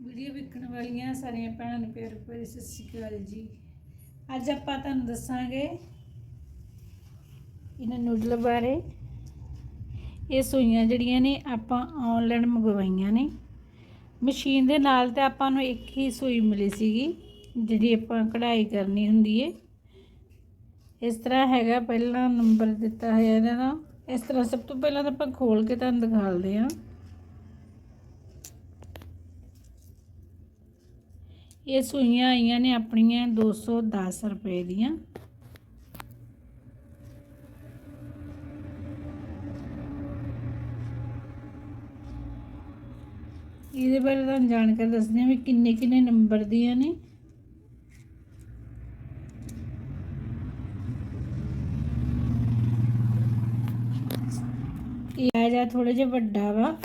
Video ਵੇਖਣ ਵਾਲੀਆਂ ਸਾਰੀਆਂ ਭੈਣਾਂ ਨੂੰ ਪਿਆਰ ਭਰੀ ਸਤਿ ਸ਼੍ਰੀ ਅਕਾਲ ਜੀ। ਅੱਜ ਆਪਾਂ ਤੁਹਾਨੂੰ ਦੱਸਾਂਗੇ ਇਹਨਾਂ ਨੂਡਲ ਬਾਰੇ। ਇਹ ਸੂਈਆਂ ਜਿਹੜੀਆਂ ਨੇ, ਆਪਾਂ ਆਨਲਾਈਨ ਮੰਗਵਾਈਆਂ ਨੇ। ਮਸ਼ੀਨ ਦੇ ਨਾਲ ਤੇ ਆਪਾਂ ਨੂੰ ਇੱਕ ਹੀ ਸੂਈ ਮਿਲੀ ਸੀਗੀ, ਜਿਹੜੀ ਆਪਾਂ ਕਢਾਈ ਕਰਨੀ ਹੁੰਦੀ ਏ। ਇਸ ਤਰ੍ਹਾਂ ਹੈਗਾ, ਪਹਿਲਾ ਨੰਬਰ ਦਿੱਤਾ ਹੋਇਆ ਇਹਨਾਂ ਦਾ। ਇਸ ਤਰ੍ਹਾਂ ਸਭ ਤੋਂ ਪਹਿਲਾਂ ਤਾਂ ਆਪਾਂ ਖੋਲ ਕੇ ਤੁਹਾਨੂੰ ਦਿਖਾਲਦੇ ਹਾਂ। ਇਹ ਸੂਈਆਂ ਆਈਆਂ ਨੇ ਆਪਣੀਆਂ 210 ਰੁਪਏ ਦੀਆਂ। ਇਹਦੇ ਬਾਰੇ ਤੁਹਾਨੂੰ ਜਾਣਕਾਰੀ ਦੱਸਦੇ ਹਾਂ ਵੀ ਕਿੰਨੇ ਕਿੰਨੇ ਨੰਬਰ ਦੀਆਂ ਨੇ। ਇਹ ਆ ਜਾ ਥੋੜਾ ਜਿਹਾ ਵੱਡਾ ਵਾ।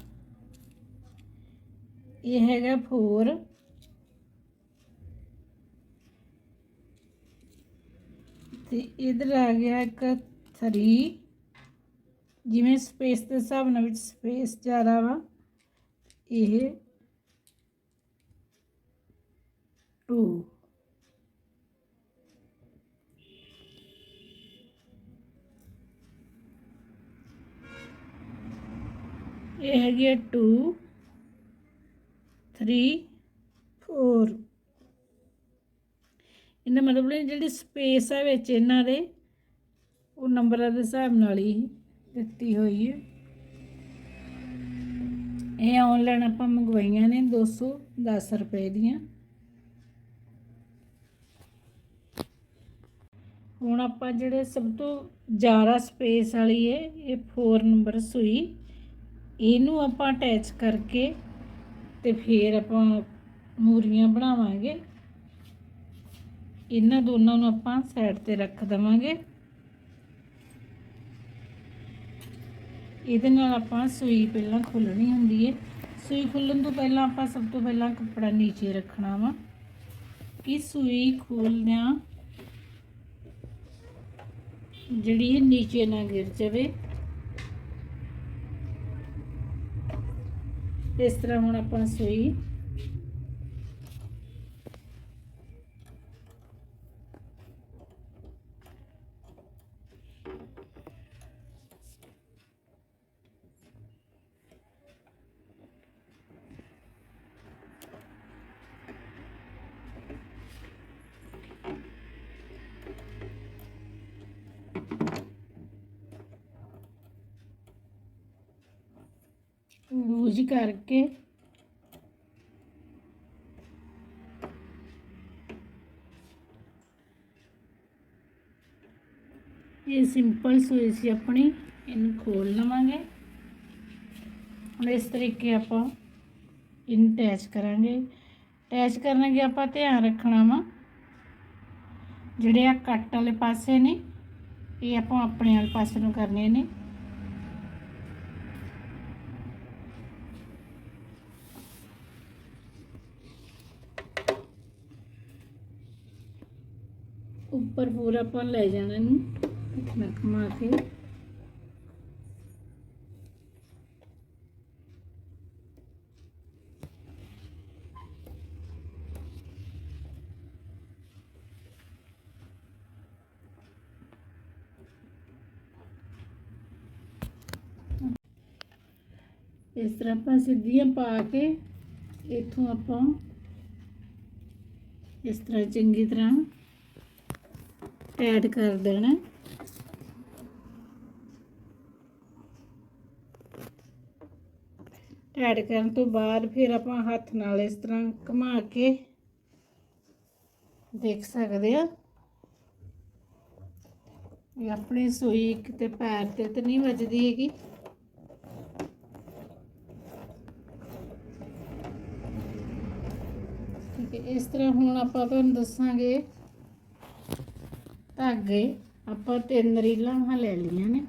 ਇਹ ਹੈਗਾ 4 ਤੇ ਇਧਰ ਆ ਗਿਆ ਇੱਕ 3 ਜਿਵੇਂ ਸਪੇਸ ਦੇ ਹਿਸਾਬ ਨਾਲ ਵਿੱਚ ਸਪੇਸ ਜ਼ਿਆਦਾ ਵਾ, ਇਹ 2 ਇਹ ਹੈਗੀ 2 3 4 ਇਹਦਾ ਮਤਲਬ ਜਿਹੜੀ ਸਪੇਸ ਹੈ ਵਿੱਚ ਇਹਨਾਂ ਦੇ, ਉਹ ਨੰਬਰਾਂ ਦੇ ਹਿਸਾਬ ਨਾਲ ਹੀ ਦਿੱਤੀ ਹੋਈ ਹੈ। ਇਹ ਆਨਲਾਈਨ ਆਪਾਂ ਮੰਗਵਾਈਆਂ ਨੇ 210 ਰੁਪਏ ਦੀਆਂ। ਹੁਣ ਆਪਾਂ ਜਿਹੜੇ ਸਭ ਤੋਂ ਜ਼ਿਆਦਾ ਸਪੇਸ ਵਾਲੀ ਹੈ, ਇਹ 4 ਨੰਬਰ ਸੂਈ, ਇਹਨੂੰ ਆਪਾਂ ਅਟੈਚ ਕਰਕੇ ਤੇ ਫਿਰ ਆਪਾਂ ਮੂਰੀਆਂ ਬਣਾਵਾਂਗੇ। ਇਹਨਾਂ ਦੋਨਾਂ ਨੂੰ ਆਪਾਂ ਸਾਈਡ ਤੇ ਰੱਖ ਦਵਾਂਗੇ। ਇਹਦੇ ਨਾਲ ਆਪਾਂ ਸੂਈ ਪਹਿਲਾਂ ਖੋਲਣੀ ਹੁੰਦੀ ਹੈ ਸੂਈ ਖੋਲਣ ਤੋਂ ਪਹਿਲਾਂ ਆਪਾਂ ਸਭ ਤੋਂ ਪਹਿਲਾਂ ਕੱਪੜਾ ਨੀਚੇ ਰੱਖਣਾ ਵਾ। ਕਿ ਸੂਈ ਖੋਲਦਿਆਂ ਜਿਹੜੀ ਇਹ ਨੀਚੇ ਨਾ ਗਿਰ ਜਾਵੇ। ਇਸ ਤਰ੍ਹਾਂ ਹੁਣ ਆਪਾਂ ਸੂਈ ਲੂਜ ਕਰਕੇ। ਇਹ ਸਿੰਪਲ ਸੂਈ ਸੀ ਆਪਣੀ, ਇਹਨੂੰ ਖੋਲ ਲਵਾਂਗੇ। ਹੁਣ ਇਸ ਤਰੀਕੇ ਆਪਾਂ ਇਹਨੂੰ ਅਟੈਚ ਕਰਾਂਗੇ। ਅਟੈਚ ਕਰਨਗੇ ਆਪਾਂ ਧਿਆਨ ਰੱਖਣਾ ਵਾ, ਜਿਹੜੇ ਆ ਕੱਟ ਵਾਲੇ ਪਾਸੇ ਨੇ, ਇਹ ਆਪਾਂ ਆਪਣੇ ਵਾਲੇ ਪਾਸੇ ਨੂੰ ਕਰਨੇ ਨੇ। ਉੱਪਰ ਪੂਰਾ ਆਪਾਂ ਲੈ ਜਾਣਾ ਇਹਨੂੰ। ਇਤਨਾ ਘੁਮਾ ਕੇ। ਇਸ ਤਰ੍ਹਾਂ ਆਪਾਂ ਸਿੱਧੀਆਂ ਪਾ ਕੇ ਇੱਥੋਂ ਆਪਾਂ ਇਸ ਤਰ੍ਹਾਂ ਚੰਗੀ ਤਰ੍ਹਾਂ ਐਡ ਕਰ ਦੇਣਾ। ਐਡ ਕਰਨ ਤੋਂ ਬਾਅਦ ਫਿਰ ਆਪਾਂ ਹੱਥ ਨਾਲ ਇਸ ਤਰ੍ਹਾਂ ਘੁਮਾ ਕੇ ਦੇਖ ਸਕਦੇ ਆ। ਇਹ ਆਪਣੀ ਸੂਈ ਕਿਤੇ ਪੈਰ ਤੇ ਤਾਂ ਨਹੀਂ ਵੱਜਦੀ ਹੈਗੀ। ਠੀਕ ਹੈ, ਇਸ ਤਰ੍ਹਾਂ ਹੁਣ ਆਪਾਂ ਤੁਹਾਨੂੰ ਦੱਸਾਂਗੇ ਧਾਗੇ, ਆਪਾਂ ਤਿੰਨ ਰੀਲਾਂ ਹਾਂ ਲੈ ਲਈਆਂ ਨੇ।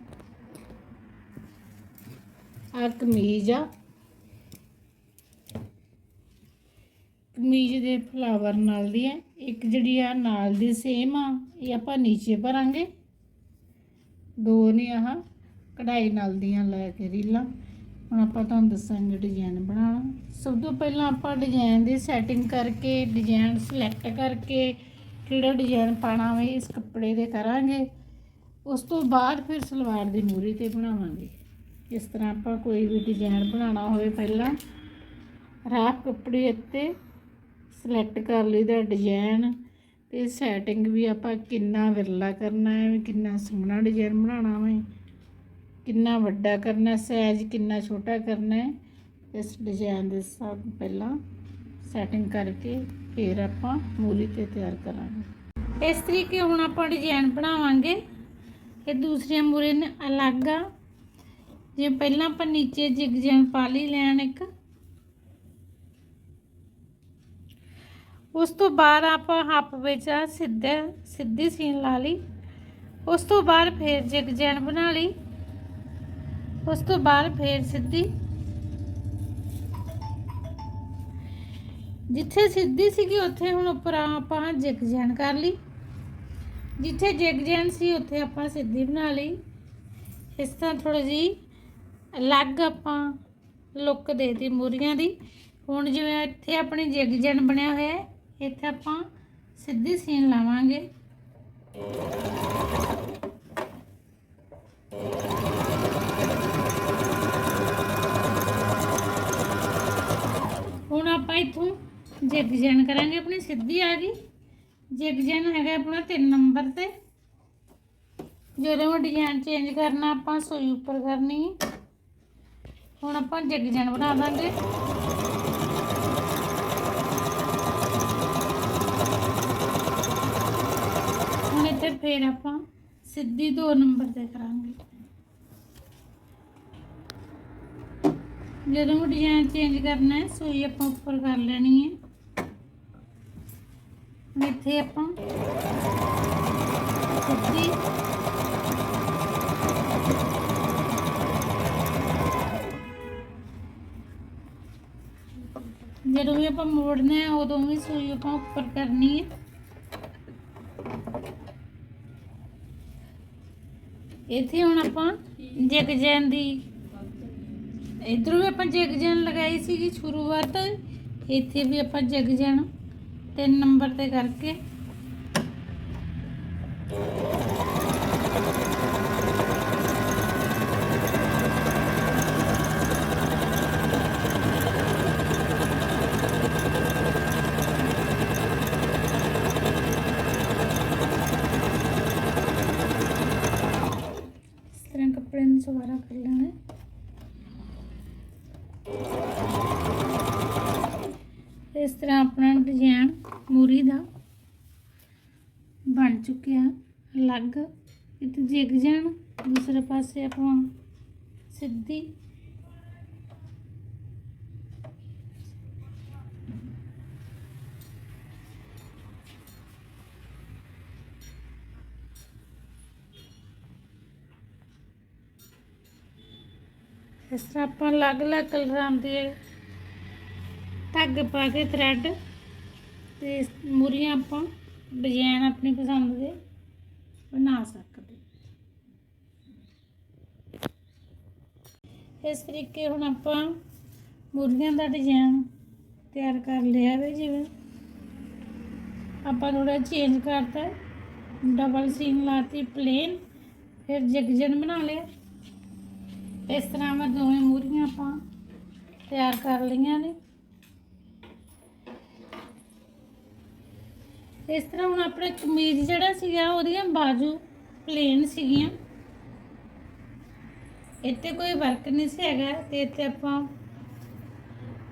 ਆ ਕਮੀਜ਼ ਆ। ਕਮੀਜ਼ ਦੇ ਫਲਾਵਰ ਨਾਲ ਦੀ ਹੈ ਇੱਕ ਜਿਹੜੀ ਆ ਨਾਲ ਦੀ ਸੇਮ ਆ, ਇਹ ਆਪਾਂ ਨੀਚੇ ਭਰਾਂਗੇ। ਦੋ ਨੇ ਆਹ ਕਢਾਈ ਨਾਲ ਦੀਆਂ ਲੈ ਕੇ ਰੀਲਾਂ। ਹੁਣ ਆਪਾਂ ਤੁਹਾਨੂੰ ਦੱਸਾਂਗੇ ਡਿਜ਼ਾਈਨ ਬਣਾਉਣਾ। ਸਭ ਤੋਂ ਪਹਿਲਾਂ ਆਪਾਂ ਡਿਜ਼ਾਈਨ ਦੀ ਸੈਟਿੰਗ ਕਰਕੇ ਡਿਜ਼ਾਈਨ ਸਿਲੈਕਟ ਕਰਕੇ ਕਿਹੜਾ ਡਿਜ਼ਾਈਨ ਪਾਣਾ ਵੇ ਇਸ ਕੱਪੜੇ ਦੇ ਕਰਾਂਗੇ। ਉਸ ਤੋਂ ਬਾਅਦ ਫਿਰ ਸਲਵਾਰ ਦੀ ਮੂਰੀ ਤੇ ਬਣਾਵਾਂਗੇ। ਇਸ ਤਰ੍ਹਾਂ ਆਪਾਂ ਕੋਈ ਵੀ ਡਿਜ਼ਾਈਨ ਬਣਾਉਣਾ ਹੋਵੇ ਪਹਿਲਾਂ ਰਾਫ ਕੱਪੜੇ ਉੱਤੇ ਸਿਲੈਕਟ ਕਰ ਲਈਦਾ ਡਿਜ਼ਾਈਨ ਤੇ ਸੈਟਿੰਗ ਵੀ ਆਪਾਂ ਕਿੰਨਾ ਵਿਰਲਾ ਕਰਨਾ ਹੈ, ਵੀ ਕਿੰਨਾ ਸੋਹਣਾ ਡਿਜ਼ਾਈਨ ਬਣਾਉਣਾ ਵੇ ਕਿੰਨਾ ਵੱਡਾ ਕਰਨਾ ਸਾਈਜ਼ ਕਿੰਨਾ ਛੋਟਾ ਕਰਨਾ ਹੈ। ਇਸ ਡਿਜ਼ਾਈਨ ਦੇ ਹਿਸਾਬ ਪਹਿਲਾਂ ਸੈਟਿੰਗ ਕਰਕੇ ਫਿਰ ਆਪਾਂ ਮੂਲੀ ਤੇ ਤਿਆਰ ਕਰਾਂਗੇ। ਇਸ ਤਰੀਕੇ ਹੁਣ ਆਪਾਂ ਡਿਜ਼ਾਈਨ ਬਣਾਵਾਂਗੇ। ਇਹ ਦੂਸਰੀਆਂ ਮੂਰੇ ਨੇ ਅਲੱਗ ਆ। ਜੇ ਪਹਿਲਾਂ ਆਪਾਂ ਨੀਚੇ ਜਿਗਜੈਨ ਪਾ ਲਈ ਲੈਣ ਇੱਕ। ਉਸ ਤੋਂ ਬਾਅਦ ਆਪਾਂ ਹੱਪ ਵਿੱਚ ਆ ਸਿੱਧਾ, ਸਿੱਧੀ ਸੀਨ ਲਾ ਲਈ। ਉਸ ਤੋਂ ਬਾਅਦ ਫੇਰ ਜਿਗਜੈਨ ਬਣਾ ਲਈ। ਉਸ ਤੋਂ ਬਾਅਦ ਫੇਰ ਸਿੱਧੀ ਜਿੱਥੇ ਸਿੱਧੀ ਸੀਗੀ, ਉੱਥੇ ਹੁਣ ਉੱਪਰ ਆਪਾਂ ਜਿਗਜੈਨ ਕਰ ਲਈ। ਜਿੱਥੇ ਜਿਗਜੈਨ ਸੀ, ਉੱਥੇ ਆਪਾਂ ਸਿੱਧੀ ਬਣਾ ਲਈ। ਇਸ ਤਰ੍ਹਾਂ ਥੋੜੀ ਜੀ ਅਲੱਗ ਆਪਾਂ ਲੁੱਕ ਦੇ ਦੇਤੀ ਮੂਰੀਆਂ ਦੀ। ਹੁਣ ਜਿਵੇਂ ਇੱਥੇ ਆਪਣੀ ਜਿਗਜੈਨ ਬਣਿਆ ਹੋਇਆ ਹੈ, ਇੱਥੇ ਆਪਾਂ ਸਿੱਧੀ ਸੀਨ ਲਾਵਾਂਗੇ। ਹੁਣ ਆਪਾਂ ਇੱਥੋਂ ਜਿਗਜੈਨ ਕਰਾਂਗੇ, ਆਪਣੀ ਸਿੱਧੀ ਆ ਗਈ। ਜਿਗਜੈਨ ਹੈਗਾ ਆਪਣਾ 3 ਨੰਬਰ ਤੇ। ਜਦੋਂ ਉਹ ਡਿਜ਼ਾਈਨ ਚੇਂਜ ਕਰਨਾ, ਆਪਾਂ ਸੂਈ ਉੱਪਰ ਕਰਨੀ। ਹੁਣ ਆਪਾਂ ਜਿਗਜੈਨ ਬਣਾ ਦਾਂਗੇ। ਹੁਣ ਇੱਥੇ ਫੇਰ ਆਪਾਂ ਸਿੱਧੀ 2 ਨੰਬਰ ਤੇ ਕਰਾਂਗੇ। ਜਦੋਂ ਡਿਜ਼ਾਈਨ ਚੇਂਜ ਕਰਨਾ ਹੈ, ਸੂਈ ਆਪਾਂ ਉੱਪਰ ਕਰ ਲੈਣੀ ਹੈ। ਹੁਣ ਇੱਥੇ ਆਪਾਂ ਸਿੱਧੀ ਜਦੋਂ ਵੀ ਆਪਾਂ ਮੋੜਨਾ ਹੈ, ਉਦੋਂ ਵੀ ਸੂਈ ਆਪਾਂ ਉੱਪਰ ਕਰਨੀ ਹੈ। ਇੱਥੇ ਹੁਣ ਆਪਾਂ ਜਗ ਜੈਨ ਦੀ ਇਧਰੋਂ ਵੀ ਆਪਾਂ ਜਗ ਜੈਨ ਲਗਾਈ ਸੀਗੀ ਸ਼ੁਰੂਆਤ, ਇੱਥੇ ਵੀ ਆਪਾਂ ਜਗ ਜੈਨ ਤਿੰਨ ਨੰਬਰ ਤੇ ਕਰਕੇ ਇਸ ਤਰ੍ਹਾਂ ਕੱਪੜੇ ਨੂੰ ਸਵਾਰਾ ਕਰ ਲੈਣਾ ਡਿਜ਼ਾਈਨ ਮੂਰੀ ਦਾ। ਬਣ ਚੁੱਕਿਆ ਅਲੱਗ। ਇੱਥੇ ਜਿਗ ਜਾਣ, ਦੂਸਰੇ ਪਾਸੇ ਆਪਾਂ ਸਿੱਧੀ। ਇਸ ਤਰ੍ਹਾਂ ਆਪਾਂ ਅਲੱਗ-ਅਲੱਗ ਕਲਰਾਂ ਦੇ ਧਾਗੇ ਪਾ ਕੇ ਥਰੈਡ ਤੇ ਮੂਰੀਆਂ ਆਪਾਂ ਡਿਜ਼ਾਈਨ ਆਪਣੀ ਪਸੰਦ ਦੇ ਬਣਾ ਸਕਦੇ। ਇਸ ਤਰੀਕੇ ਹੁਣ ਆਪਾਂ ਮੂਰੀਆਂ ਦਾ ਡਿਜ਼ਾਈਨ ਤਿਆਰ ਕਰ ਲਿਆ ਵੇ ਜਿਵੇਂ। ਆਪਾਂ ਥੋੜਾ ਚੇਂਜ ਕਰਤਾ ਡਬਲ ਸੀਨ ਲਾਤੀ ਪਲੇਨ ਫਿਰ ਜਗਜਨ ਬਣਾ ਲਿਆ। ਇਸ ਤਰ੍ਹਾਂ ਮੈਂ ਦੋਵੇਂ ਮੂਰੀਆਂ ਆਪਾਂ ਤਿਆਰ ਕਰ ਲਈਆਂ ਨੇ। ਇਸ ਤਰ੍ਹਾਂ ਹੁਣ ਆਪਣੇ ਕਮੀਜ਼ ਜਿਹੜਾ ਸੀਗਾ, ਉਹਦੀਆਂ ਬਾਜੂ ਪਲੇਨ ਸੀਗੀਆਂ। ਇੱਥੇ ਕੋਈ ਵਰਕ ਨਹੀਂ ਸੀ ਹੈਗਾ ਤੇ ਇੱਥੇ ਆਪਾਂ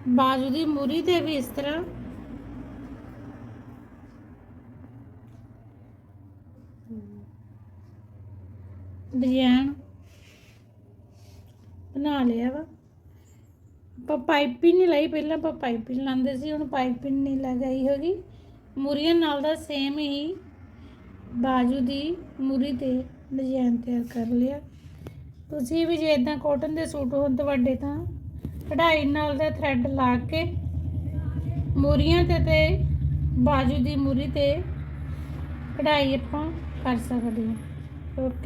ਬਾਜੂ ਦੀ ਮੂਰੀ ਤੇ ਵੀ ਇਸ ਤਰ੍ਹਾਂ ਡਿਜ਼ਾਈਨ ਬਣਾ ਲਿਆ ਵਾ। ਆਪਾਂ ਪਾਈਪਿੰਗ ਨਹੀਂ ਲਾਈ, ਪਹਿਲਾਂ ਆਪਾਂ ਪਾਈਪਿੰਗ ਲਾਉਂਦੇ ਸੀ, ਹੁਣ ਪਾਈਪਿੰਗ ਨਹੀਂ ਲਗਾਈ ਹੈਗੀ। ਮੂਰੀਆਂ ਨਾਲ ਦਾ ਸੇਮ ਹੀ ਬਾਜੂ ਦੀ ਮੂਰੀ ਤੇ ਡਿਜ਼ਾਈਨ ਤਿਆਰ ਕਰ ਲਿਆ। ਤੁਸੀਂ ਵੀ ਜੇ ਇਦਾਂ ਕਾਟਨ ਦੇ ਸੂਟ ਹੋਣ ਤੁਹਾਡੇ ਤਾਂ ਕਢਾਈ ਨਾਲ ਦਾ ਥ੍ਰੈਡ ਲਾ ਕੇ ਮੂਰੀਆਂ ਤੇ ਤੇ ਬਾਜੂ ਦੀ ਮੂਰੀ ਤੇ ਕਢਾਈ ਆਪਾਂ ਕਰ ਸਕਦੇ ਹਾਂ। ਓਕੇ